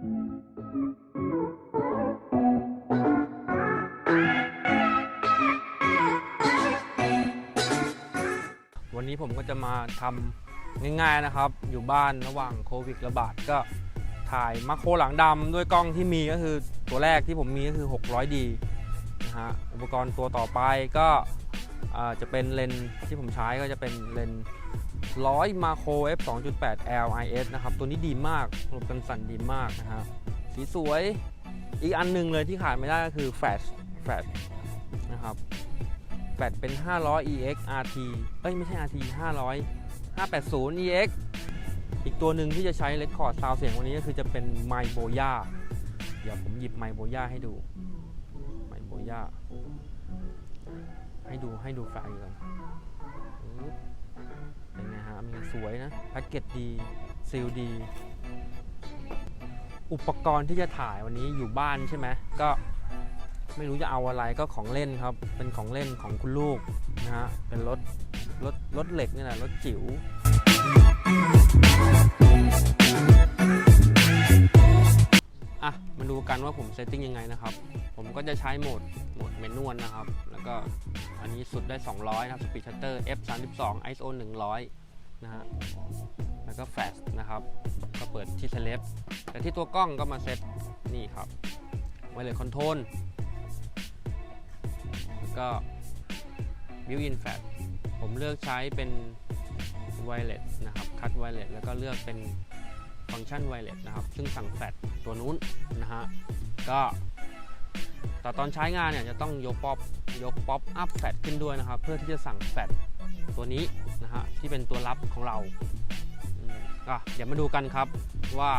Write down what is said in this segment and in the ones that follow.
วันนี้ผมก็จะมาทำง่ายๆนะครับ อยู่บ้านระหว่างโควิดระบาดก็ถ่ายมาโครหลังดำด้วยกล้องที่มีก็คือตัวแรกที่ผมมีก็คือ 600D นะฮะอุปกรณ์ตัวต่อไปก็ จะเป็นเลนส์ที่ผมใช้ก็จะเป็นเลนส์100มาโคร f 2.8 LIS นะครับ ตัวนี้ดีมากหลบกันสั่นดีมากนะฮะสีสวยอีกอันหนึงเลยที่ขาดไม่ได้ก็คือแฟลชแฟลชนะครับแฟลชเป็น 500 EX RT เอ้ย ไม่ใช่ RT 500 580 EX อีกตัวหนึ่งที่จะใช้เลคคอร์ดซาวเสียงวันนี้ก็คือจะเป็นไมโบย่าเดี๋ยวผมหยิบไมโบย่าให้ดูไมโบย่า ให้ดูให้ดูไฟก่อนเป็นไงฮะมันสวยนะแพ็กเกจดีซีลดี อุปกรณ์ที่จะถ่ายวันนี้อยู่บ้านใช่ไหมก็ไม่รู้จะเอาอะไรก็ของเล่นครับ เป็นของเล่นของคุณลูกนะฮะ เป็นรถรถรถเหล็กนี่แหละรถจิ๋ว อะมาดูกันว่าผมเซตติ้งยังไงนะครับ ผมก็จะใช้โหมดโหมดเมนวลนะครับ แล้วก็อันนี้สุดได้ 200 นะครับ Speed Shutter f 3 2 ISO 100 นะฮะแล้วก็แฟลชนะครับ ก็เปิดที่เซเลบแต่ที่ตัวกล้องก็มาเซตนี่ครับไวเลสคอนโทรลแล้วก็ built-in f l a ผมเลือกใช้เป็น wireless นะครับคัด wireless แล้วก็เลือกเป็น ฟังก์ชัน wireless นะครับ ซึ่งสั่งแฟลชตัวนู้นนะฮะ ก็แต่ตอนใช้งานเนี่ยจะต้องยกป๊อปยกป๊อปอัพแฟลชขึ้นด้วยนะครับ เพื่อที่จะสั่งแฟลชตัวนี้นะฮะที่เป็นตัวรับของเราอืมก็เดี๋ยวมาดูกันครับว่า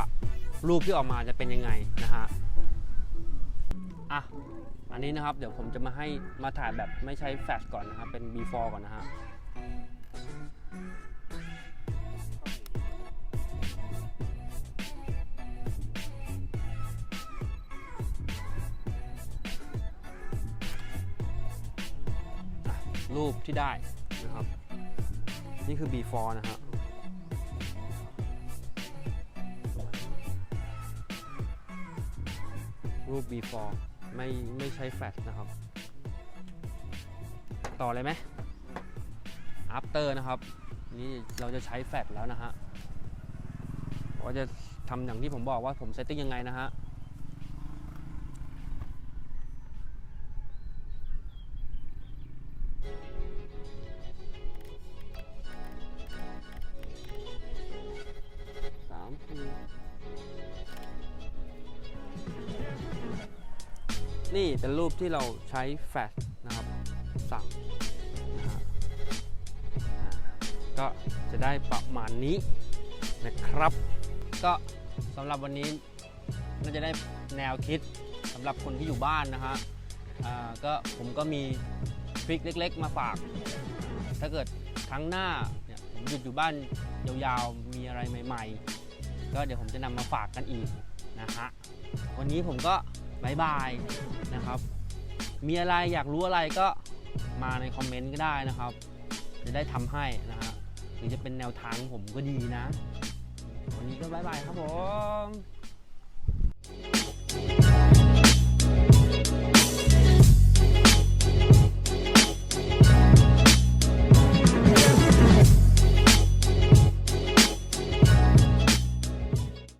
รูปที่ออกมาจะเป็นยังไงนะฮะอะอันนี้นะครับเดี๋ยวผมจะมาให้มาถ่ายแบบไม่ใช้แฟลชก่อนนะครับเป็น before ก่อนนะฮะ รูปที่ได้นะครับ นี่คือ before นะฮะรูป before ไม่ไม่ใช้แฟลชนะครับ ต่อเลยไหม after นะครับ นี่เราจะใช้แฟลชแล้วนะฮะว่าจะทำอย่างที่ผมบอกว่าผมเซตติ้งยังไงนะฮะ นี่เป็นรูปที่เราใช้แฟลชนะครับ สั่งนะฮะก็จะได้ประมาณนี้นะครับ ก็สำหรับวันนี้น่าจะได้แนวคิดสำหรับคนที่อยู่บ้านนะฮะก็ผมก็มีทริคเล็ก ๆ มาฝาก ถ้าเกิดครั้งหน้าเนี่ยผมหยุดอยู่บ้านยาวๆ มีอะไรใหม่ ๆ ก็เดี๋ยวผมจะนำมาฝากกันอีกนะฮะ วันนี้ผมก็ บายบายนะครับ มีอะไรอยากรู้อะไรก็มาในคอมเมนต์ก็ได้นะครับ จะได้ทำให้นะฮะหรือจะเป็นแนวทางผมก็ดีนะ วันนี้ก็บายบายครับผม